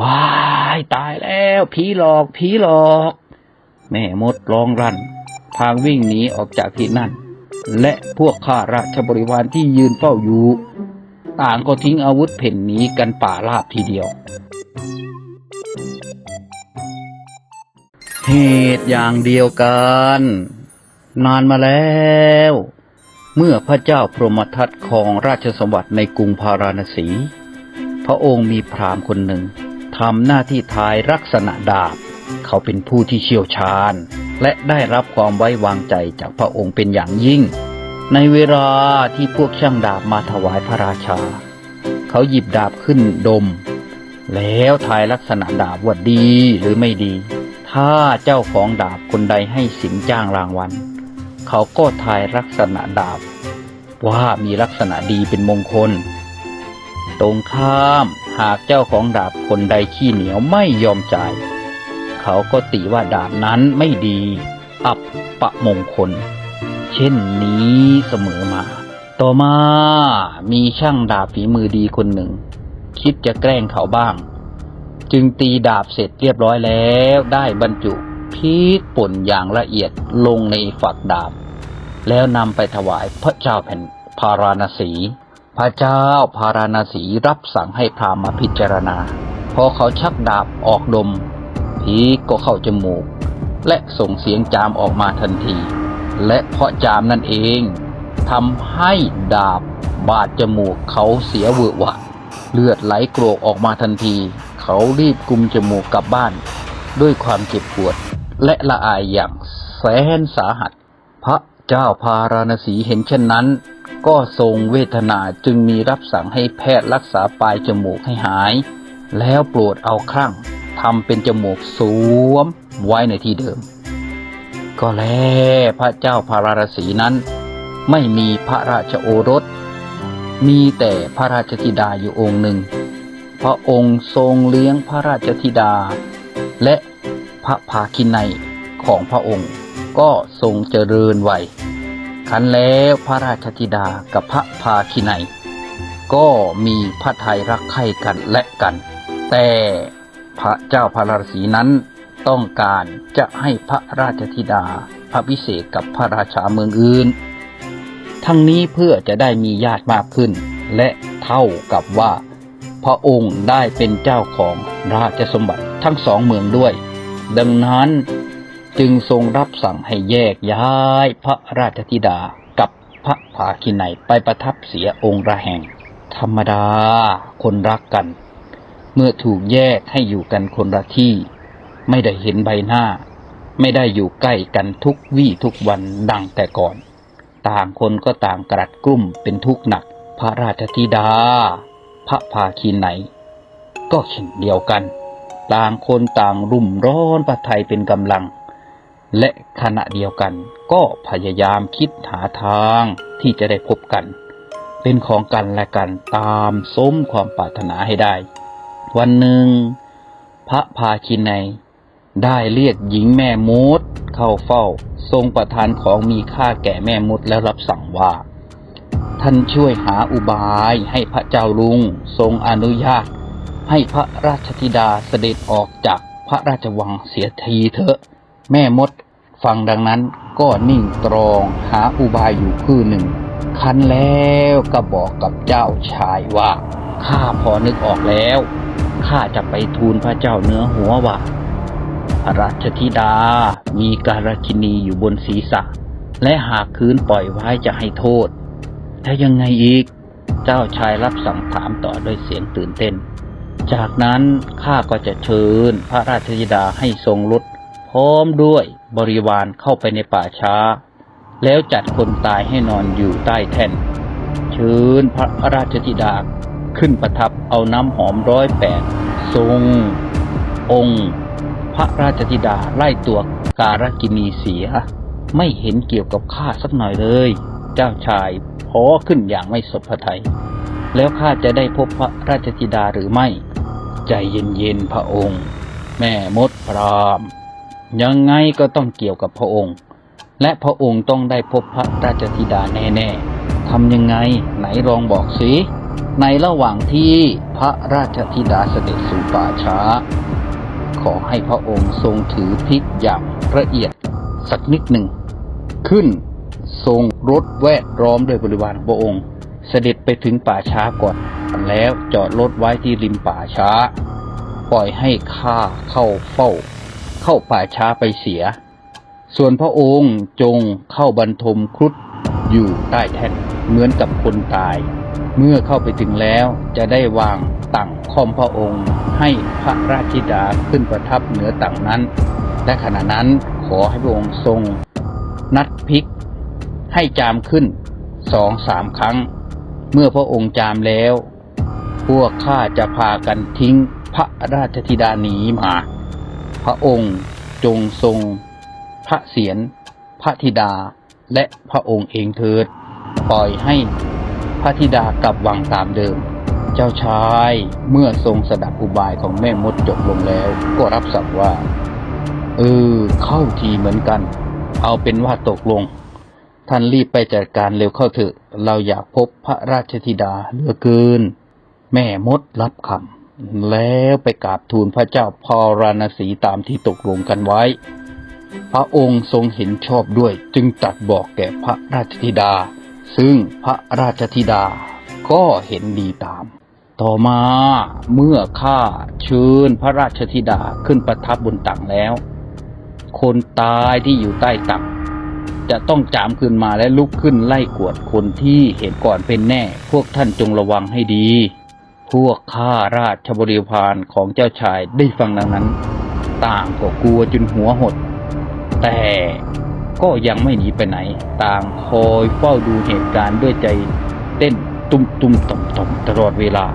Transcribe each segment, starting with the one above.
ว้ายตายแล้ว ผีหลอก ผีหลอก แม่มดร้องรันทางวิ่งหนีออกจากที่นั่น และพวกข้าราชบริวารที่ยืนเฝ้าอยู่ ต่างก็ทิ้งอาวุธเพ่นหนีกันป่าราบทีเดียว เหตุอย่างเดียวกัน นานมาแล้ว เมื่อพระเจ้าพรหมทัตของราชสมบัติในกรุงพาราณสี พระองค์มีพราหมณ์คนหนึ่ง ทำหน้าที่ทายลักษณะดาบ เขาเป็นผู้ที่เชี่ยวชาญ และได้รับความไว้วางใจจากพระองค์เป็นอย่างยิ่ง ในเวลาที่พวกช่างดาบมาถวายพระราชา เขาหยิบดาบขึ้นดม แล้วทายลักษณะดาบว่าดีหรือไม่ดี ถ้าเจ้าของดาบคนใดให้สินจ้างรางวัล เขาก็ทายลักษณะดาบ ว่ามีลักษณะดีเป็นมงคล ตรงข้าม หากเจ้าของดาบคนใดขี้เหนียวไม่ยอมจ่าย เขาก็ติว่าดาบนั้นไม่ดี อับประมงคล เช่นนี้เสมอมา ต่อมามีช่างดาบฝีมือดีคนหนึ่ง คิดจะแกล้งเขาบ้าง จึงตีดาบเสร็จเรียบร้อยแล้วได้บรรจุพีกป่นอย่างละเอียดลงในฝักดาบ แล้วนำไปถวายพระเจ้าแผ่นพาราณสี พระเจ้าพาราณสีรับสั่งให้พรามมาพิจารณา พอเขาชักดาบออกดม ผีก็เข้าจมูก และส่งเสียงจามออกมาทันที และเพราะจามนั่นเองทำให้ดาบบาดจมูกเขาเสียเวอะหวะ เลือดไหลโกรกออกมาทันที เขารีบกุมจมูกกลับบ้าน ด้วยความเจ็บปวด และละอายอย่างแสนสาหัส พระเจ้าพาราณสีเห็นเช่นนั้น ก็ทรงเวทนาจึงมีรับสั่งให้แพทย์รักษาปลายจมูกให้หาย แล้วโปรดเอาครั่งทำเป็นจมูกสวมไว้ในที่เดิม ก็แล้วพระเจ้าพาราณสีนั้น ไม่มีพระราชโอรส มีแต่พระราชธิดาอยู่องค์หนึ่ง พระองค์ทรงเลี้ยงพระราชธิดา และพระภาคินัยของพระองค์ก็ทรงเจริญวัย คันแล้วพระราชธิดากับพระภาคินัยก็มีพระทัยรักใคร่กันและกัน แต่พระเจ้าพระราศีนั้นต้องการจะให้พระราชธิดา พระพิเศษกกับพระราชาเมืองอื่น ทั้งนี้เพื่อจะได้มีญาติมากขึ้น และเท่ากับว่า พระองค์ได้เป็นเจ้าของราชสมบัติทั้งสองเมืองด้วย ดังนั้น จึงทรงรับสั่งให้แยกย้ายพระราชธิดากับพระภาคินัยไปประทับเสียองค์ระแห่ง ธรรมดาคนรักกัน เมื่อถูกแยกให้อยู่กันคนละที่ ไม่ได้เห็นใบหน้า ไม่ได้อยู่ใกล้กันทุกวี่ทุกวันดังแต่ก่อน ต่างคนก็ต่างกรัดกลุ้มเป็นทุกข์หนัก พระราชธิดา พระภาคีไหน ก็เช่นเดียวกัน ต่างคนต่างรุ่มร้อนประทัยเป็นกำลัง และขณะเดียวกันก็พยายามคิดหาทางที่จะได้พบกัน เป็นของกันและกันตามสมความปรารถนาให้ได้ วันหนึ่ง พระภาคินัยได้เรียกหญิงแม่มดเข้าเฝ้า ทรงประทานของมีค่าแก่แม่มดแล้วรับสั่งว่า ท่านช่วยหาอุบายให้พระเจ้าลุงทรงอนุญาต ให้พระราชธิดาเสด็จออกจากพระราชวังเสียทีเถอะ แม่มด ฟังดังนั้นก็นิ่งตรองหาอุบายอยู่ครู่หนึ่ง คันแล้วก็บอกกับเจ้าชายว่า ข้าพอนึกออกแล้ว ข้าจะไปทูลพระเจ้าเนื้อหัวว่าพระราชธิดามีการคินีอยู่บนศีรษะ และหากคืนปล่อยไว้จะให้โทษ แล้วยังไงอีก เจ้าชายรับสั่งถามต่อด้วยเสียงตื่นเต้น จากนั้นข้าก็จะเชิญพระราชธิดาให้ทรงรถ พร้อมด้วยบริวารเข้าไปในป่าช้า แล้วจัดคนตายให้นอนอยู่ใต้แท่น เชิญพระราชธิดาขึ้นประทับเอาน้ำหอมร้อยแปดทรง องค์ พระราชธิดาไล่ตัวการกินีเสีย ไม่เห็นเกี่ยวกับข้าสักหน่อยเลย เจ้าชายพอขึ้นอย่างไม่สบพระทัยแล้วข้าจะได้พบพระราชธิดาหรือไม่ ใจเย็นๆพระองค์ แม่มดพราม ยังไงก็ต้องเกี่ยวกับพระองค์ และพระองค์ต้องได้พบพระราชธิดาแน่ๆทำยังไงไหนลองบอกสิในระหว่างที่พระราชธิดาเสด็จสู่ป่าช้า ขอให้พระองค์ทรงถือพริกอย่างละเอียดสักนิดหนึ่ง ขึ้นทรงรถแวดล้อมด้วยบริวารพระองค์ เสด็จไปถึงป่าช้าก่อน แล้วจอดรถไว้ที่ริมป่าช้า ปล่อยให้ข้าเข้าเฝ้า เข้าป่าช้าไปเสีย ส่วนพระองค์จงเข้าบรรทมครุฑอยู่ใต้แท่นเหมือนกับคนตาย เมื่อเข้าไปถึงแล้วจะได้วางตั่งคอมพระองค์ให้พระราชธิดาขึ้นประทับเหนือตั่งนั้น และขณะนั้นขอให้พระองค์ทรง นัดพลิก ให้จามขึ้นสองสามครั้ง เมื่อพระองค์จามแล้ว พวกข้าจะพากันทิ้งพระราชธิดาหนีมา พระองค์จงทรง พระเศียรพระธิดาและพระองค์เองเถิด ปล่อยให้พระธิดากลับวังตามเดิม เจ้าชายเมื่อทรงสดับอุบายของแม่มดจบลงแล้ว ก็รับสั่งว่า เออ เข้าทีเหมือนกัน เอาเป็นว่าตกลง ท่านรีบไปจัดการเร็วเข้าเถอะ เราอยากพบพระราชธิดาเหลือเกิน แม่มดรับคำ แล้วไปกราบทูลพระเจ้าพอราณสีตามที่ตกลงกันไว้ พระองค์ทรงเห็นชอบด้วย จึงตัดบอกแก่พระราชธิดา ซึ่งพระราชธิดาก็เห็นดีตาม ต่อมาเมื่อข้าเชิญพระราชธิดาขึ้นประทับบนตักแล้ว คนตายที่อยู่ใต้ตักจะต้องจามขึ้นมาและลุกขึ้นไล่กวดคนที่เห็นก่อนเป็นแน่ พวกท่านจงระวังให้ดี พวกข้าราชบริพารของเจ้าชายได้ฟังดังนั้น ต่างก็กลัวจนหัวหด แต่ก็ยังไม่หนีไปไหน ต่างคอยเฝ้าดูเหตุการณ์ด้วยใจเต้นตุ้มตุ้มต่อมต่อมตลอดเวลา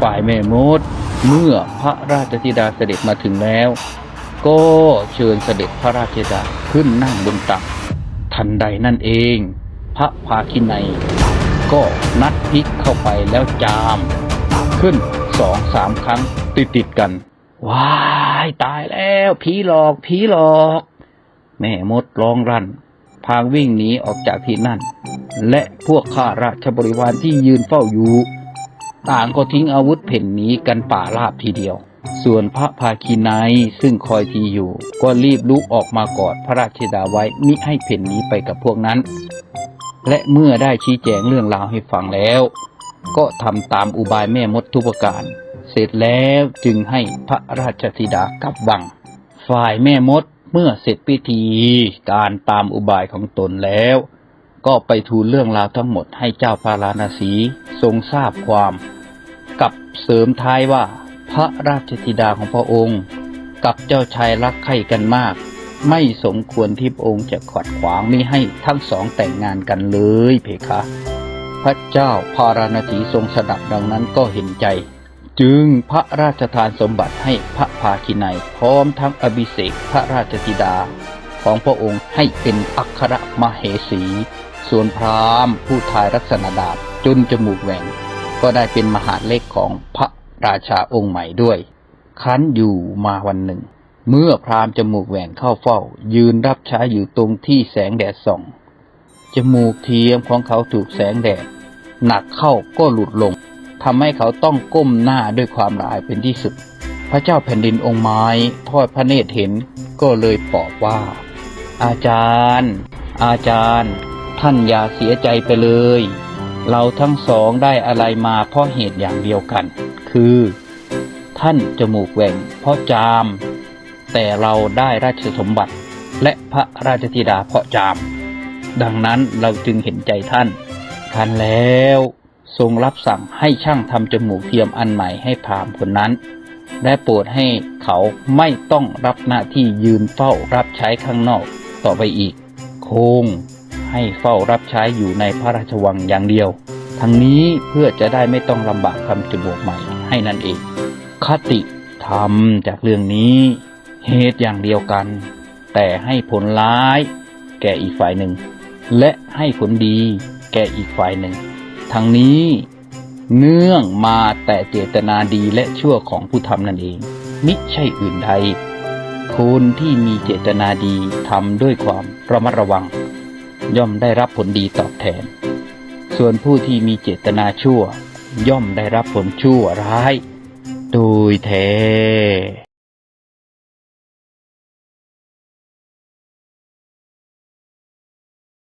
ฝ่ายแม่มดเมื่อพระราชธิดาเสด็จมาถึงแล้ว ก็เชิญเสด็จพระราชธิดาขึ้นนั่งบนตัก ทันใดนั่นเอง พระภาคินัยก็นัดพลิกเข้าไปแล้วจาม ขึ้นสองสามครั้งติดติดกัน ว้ายตายแล้วผีหลอกผีหลอก แม่มดร้องรั่น พางวิ่งหนีออกจากที่นั่น และพวกข้าราชบริวารที่ยืนเฝ้าอยู่ ต่างก็ทิ้งอาวุธเพ่นหนีกันป่าราบทีเดียว ส่วนพระภาคีนายซึ่งคอยทีอยู่ ก็รีบลุกออกมากอดพระราชดาไว้มิให้เพ่นหนีไปกับพวกนั้น และเมื่อได้ชี้แจงเรื่องราวให้ฟังแล้ว ก็ทำตามอุบายแม่มดทุกประการ เสร็จแล้วจึงให้พระราชธิดากลับวัง ฝ่ายแม่มดเมื่อเสร็จพิธีการตามอุบายของตนแล้ว ก็ไปทูลเรื่องราวทั้งหมดให้เจ้าพาราณสีทรงทราบความ กับเสริมท้ายว่าพระราชธิดาของพระองค์ กับเจ้าชายรักใคร่กันมาก ไม่สมควรที่พระองค์จะขัดขวางไมิให้ทั้งสองแต่งงานกันเลยเพคะ พระเจ้าพาราณสีทรงสดับดังนั้นก็เห็นใจ จึงพระราชทานสมบัติให้พระภาคินัยพร้อมทั้งอภิเษกพระราชธิดา ของพระองค์ให้เป็นอัครมเหสี ส่วนพราหมณ์ผู้ทายลักษณดาบจนจมูกแหว่ง ก็ได้เป็นมหาเล็กของพระราชาองค์ใหม่ด้วย คันอยู่มาวันหนึ่ง เมื่อพราหมณ์จมูกแหว่งเข้าเฝ้า ยืนรับใช้อยู่ตรงที่แสงแดดส่องจมูกเทียมของเขาถูกแสงแดด หนักเข้าก็หลุดลงทำให้เขาต้องก้มหน้าด้วยความละอายเป็นที่สุด พระเจ้าแผ่นดินองค์ไม้ทอดพระเนตรเห็นก็เลยปอบว่า อาจารย์ อาจารย์ ท่านอย่าเสียใจไปเลย เราทั้งสองได้อะไรมาเพราะเหตุอย่างเดียวกัน คือ ท่านจมูกแหว่งเพราะจาม แต่เราได้ราชสมบัติ และพระราชธิดาเพราะจาม ดังนั้นเราจึงเห็นใจท่าน ท่านแล้ว ทรงรับสั่งให้ช่างทำจมูกเทียมอันใหม่ให้พามคนนั้น และโปรดให้เขาไม่ต้องรับหน้าที่ยืนเฝ้ารับใช้ข้างนอกต่อไปอีก คงให้เฝ้ารับใช้อยู่ในพระราชวังอย่างเดียว ทั้งนี้เพื่อจะได้ไม่ต้องลำบากทำจมูกใหม่ให้นั่นเอง คติธรรมจากเรื่องนี้เหตุอย่างเดียวกัน แต่ให้ผลร้าย แก่อีกฝ่ายหนึ่ง และให้ผลดี แก่อีกฝ่ายหนึ่ง ทั้งนี้เนื่องมาแต่เจตนาดีและชั่วของผู้ทำนั่นเอง มิใช่อื่นใด คนที่มีเจตนาดีทำด้วยความระมัดระวัง ย่อมได้รับผลดีตอบแทน ส่วนผู้ที่มีเจตนาชั่ว ย่อมได้รับผลชั่วร้าย โดยแท้